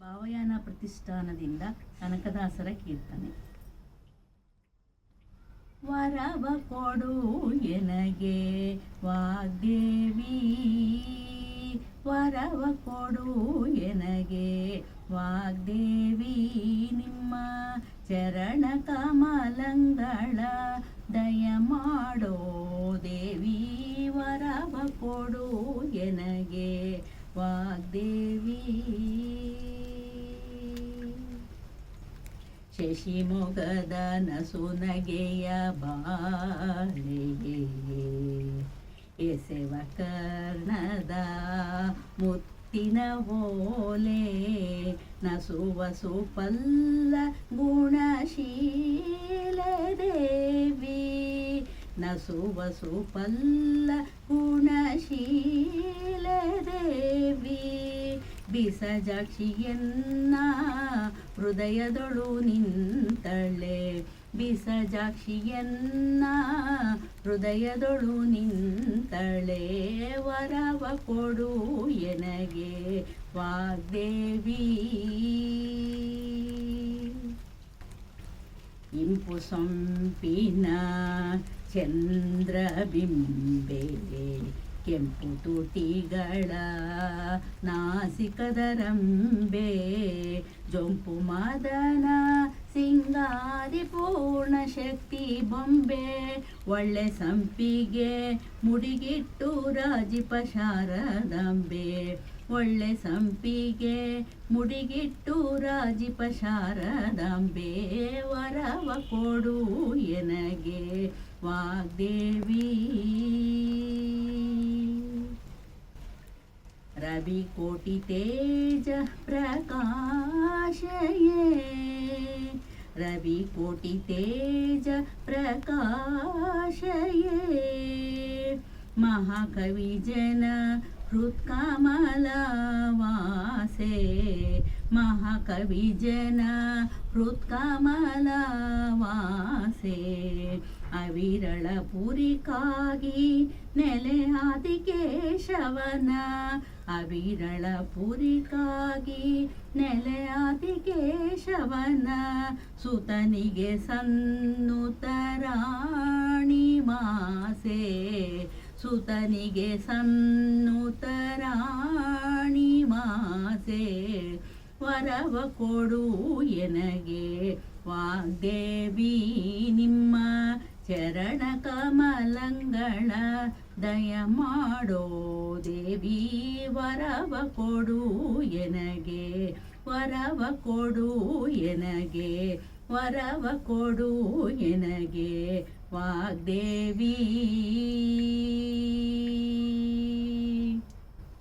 ಭಾವಯಾನ ಪ್ರತಿಷ್ಠಾನದಿಂದ ಕನಕದಾಸರ ಕೀರ್ತನೆ. ವರವ ಕೊಡು ಎನಗೆ ವಾಗ್ದೇವಿ. ವರವ ಕೊಡು ಎನಗೆ ವಾಗ್ದೇವಿ. ನಿಮ್ಮ ಚರಣ ಕಮಲಂಗಳ ದಯ ಮಾಡೋ ದೇವಿ. ವರವ ಕೊಡು ಎನಗೆ ವಾಗ್ದೇವಿ. ಶಶಿಮೊಗದ ನಸುನಗೆಯ ಬಾಳೆಯೇ ಎಸೆವ ಕರ್ಣದ ಮುತ್ತಿನ ಓಲೆ ನಸುವ ಸುಪಲ್ಲ ಗುಣಶೀಲ ನಸುವ ಸುಪಲ್ಲ ಗುಣಶೀಲ ದೇವಿ ಬಿಸಜಾಕ್ಷಿಯನ್ನ ಹೃದಯದೊಳು ನಿಂತಳೆ. ಬಿಸಜಾಕ್ಷಿಯನ್ನ ಹೃದಯದೊಳು ನಿಂತಳೆ. ವರವ ಕೊಡು ಎನಗೆ ವಾಗ್ದೇವಿ. ಇಂಪು ಸೊಂಪಿನ ಚಂದ್ರಬಿಂಬೆ ಕೆಂಪು ತುಟಿಗಳ ನಾಸಿಕದರಂಬೆ ಜೊಂಪು ಮದನ ಸಿಂಗಾರಿ ಪೂರ್ಣ ಶಕ್ತಿ ಬೊಂಬೆ, ಒಳ್ಳೆ ಸಂಪಿಗೆ ಮುಡಿಗಿಟ್ಟು ರಾಜಿಪ ಶಾರದಾಂಬೆ ಒಳ್ಳೆ ಸಂಪಿಗೆ ಮುಡಿಗಿಟ್ಟು ರಾಜಿಪ ಶಾರದಾಂಬೆ ವರವ ಕೊಡು ಎನಗೆ ವಾಗ್ದೇವಿ. ರವಿ ಕೋಟಿ ತೇಜ ಪ್ರಕಾಶಯೇ. रविकोटितेज प्रकाशये। महाकविजन हृत्कमलावासे। महाकविजन हृत्कमलावासे। अविरळपुरिकागि नेले ಕೇಶವನ ಅವಿರಳ ಪುರಿಕಾಗಿ ನೆಲೆಯಾದಿ ಕೇಶವನ ಸುತನಿಗೆ ಸನ್ನುತರಾಣಿ ಮಾಸೆ, ಸುತನಿಗೆ ಸನ್ನುತರಾಣಿ ಮಾಸೆ, ವರವ ಕೊಡು ಎನಗೆ ವಾಗ್ದೇವಿ ನಿಮ್ಮ ಚರಣ ಕಮಲಂಗಳ ದಯ ಮಾಡೋ ದೇವಿ, ವರವ ಕೊಡು ಎನಗೆ, ವರವ ಕೊಡು ಎನಗೆ, ವರವ ಕೊಡು ಎನಗೆ, ವಾಗ್ದೇವಿ.